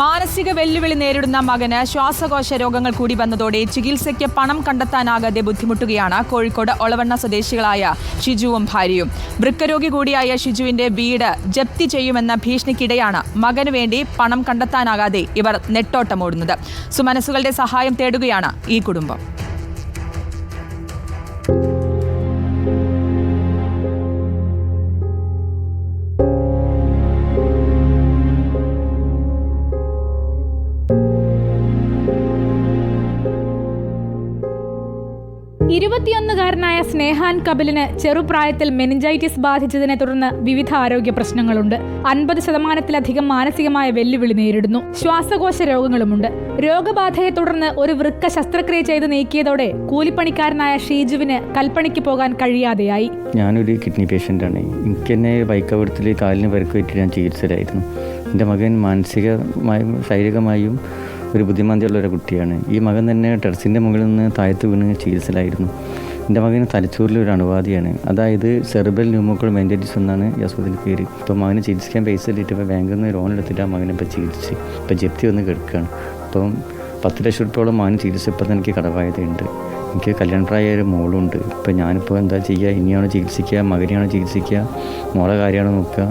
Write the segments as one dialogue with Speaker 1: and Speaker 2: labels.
Speaker 1: മാനസിക വെല്ലുവിളി നേരിടുന്ന മകന് ശ്വാസകോശ രോഗങ്ങൾ കൂടി വന്നതോടെ ചികിത്സയ്ക്ക് പണം കണ്ടെത്താനാകാതെ ബുദ്ധിമുട്ടുകയാണ് കോഴിക്കോട് ഒളവണ്ണ സ്വദേശികളായ ഷിജുവും ഭാര്യയും. വൃക്കരോഗി കൂടിയായ ഷിജുവിന്റെ വീട് ജപ്തി ചെയ്യുമെന്ന ഭീഷണിക്കിടെയാണ് മകന് വേണ്ടി പണം കണ്ടെത്താനാകാതെ ഇവർ നെട്ടോട്ടമോടുന്നത്. സുമനസുകളുടെ സഹായം തേടുകയാണ് ഈ കുടുംബം.
Speaker 2: ഇരുപത്തിയൊന്നുകാരനായ സ്നേഹാൻ കപിലിന് ചെറുപ്രായത്തിൽ മെനിഞ്ചൈറ്റിസ് ബാധിച്ചതിനെ തുടർന്ന് വിവിധ ആരോഗ്യ പ്രശ്നങ്ങളുണ്ട്. അൻപത് ശതമാനത്തിലധികം മാനസികമായ വെല്ലുവിളി നേരിടുന്നു. ശ്വാസകോശ രോഗങ്ങളുമുണ്ട്. രോഗബാധയെ തുടർന്ന് ഒരു വൃക്ക ശസ്ത്രക്രിയ ചെയ്ത് നീക്കിയതോടെ കൂലിപ്പണിക്കാരനായ ഷീജുവിന് കൽപ്പണിക്ക് പോകാൻ കഴിയാതെയായി.
Speaker 3: ഞാനൊരു കിഡ്നി പേഷ്യന്റാണ്. എനിക്ക് തന്നെ ബൈക്കപകടത്തിൽ കാലിന് പരിക്ക് പറ്റി ഞാൻ ചികിത്സയിലായിരുന്നു. എന്റെ മകൻ മാനസികമായും ശാരീരികമായും ഒരു ബുദ്ധിമാന്തിയുള്ള ഒരു കുട്ടിയാണ്. ഈ മകൻ തന്നെ ടെറസിന്റെ മുകളിൽ നിന്ന് താഴത്ത് വീണ് ചികിത്സയിലായിരുന്നു. എന്റെ മകന് തലച്ചോറിൽ ഒരു അണുവാദിയാണ് അതായത് സെർബൽ ന്യൂമോക്കൾ മെന്റൈറ്റിസ് എന്നാണ് ഈ അസുഖത്തിന് പേര്. ഇപ്പോൾ മകന് ചികിത്സിക്കാൻ പൈസ ഇട്ടിട്ട് ഇപ്പോൾ ബാങ്കിൽ നിന്ന് ലോൺ എടുത്തിട്ട് ആ മകനെ ഇപ്പോൾ ചികിത്സിച്ച് ഇപ്പോൾ ജപ്തി വന്ന് കിടക്കുകയാണ് അപ്പം പത്ത് ലക്ഷം റുപ്യോളം മകന് ചികിത്സ ഇപ്പം എനിക്ക് കടവായതുണ്ട്. എനിക്ക് കല്യാണപ്രായ ഒരു മോളുണ്ട്. ഇപ്പം ഞാനിപ്പോൾ എന്താ ചെയ്യുക ഇനിയാണോ ചികിത്സിക്കുക? മകനെയാണോ ചികിത്സിക്കുക? മോളെ കാര്യമാണോ നോക്കുക?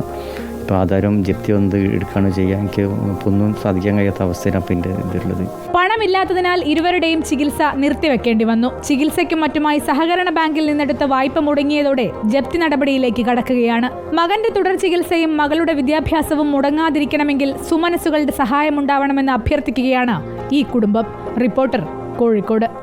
Speaker 3: ഇപ്പോൾ ആധാരം ജപ്തി വന്ന് എടുക്കുകയാണ് ചെയ്യുക. എനിക്ക് ഒന്നും സാധിക്കാൻ കഴിയാത്ത അവസ്ഥയിലാണ് അപ്പം എന്റെ ഇതുള്ളത്
Speaker 2: പണമില്ലാത്തതിനാൽ ഇരുവരുടെയും ചികിത്സ നിർത്തിവെക്കേണ്ടി വന്നു. ചികിത്സയ്ക്കും മറ്റുമായി സഹകരണ ബാങ്കിൽ നിന്നെടുത്ത വായ്പ മുടങ്ങിയതോടെ ജപ്തി നടപടിയിലേക്ക് കടക്കുകയാണ്. മകന്റെ തുടർ ചികിത്സയും മകളുടെ വിദ്യാഭ്യാസവും മുടങ്ങാതിരിക്കണമെങ്കിൽ സുമനസുകളുടെ സഹായമുണ്ടാവണമെന്ന് അഭ്യർത്ഥിക്കുകയാണ് ഈ കുടുംബം. റിപ്പോർട്ടർ കോഴിക്കോട്.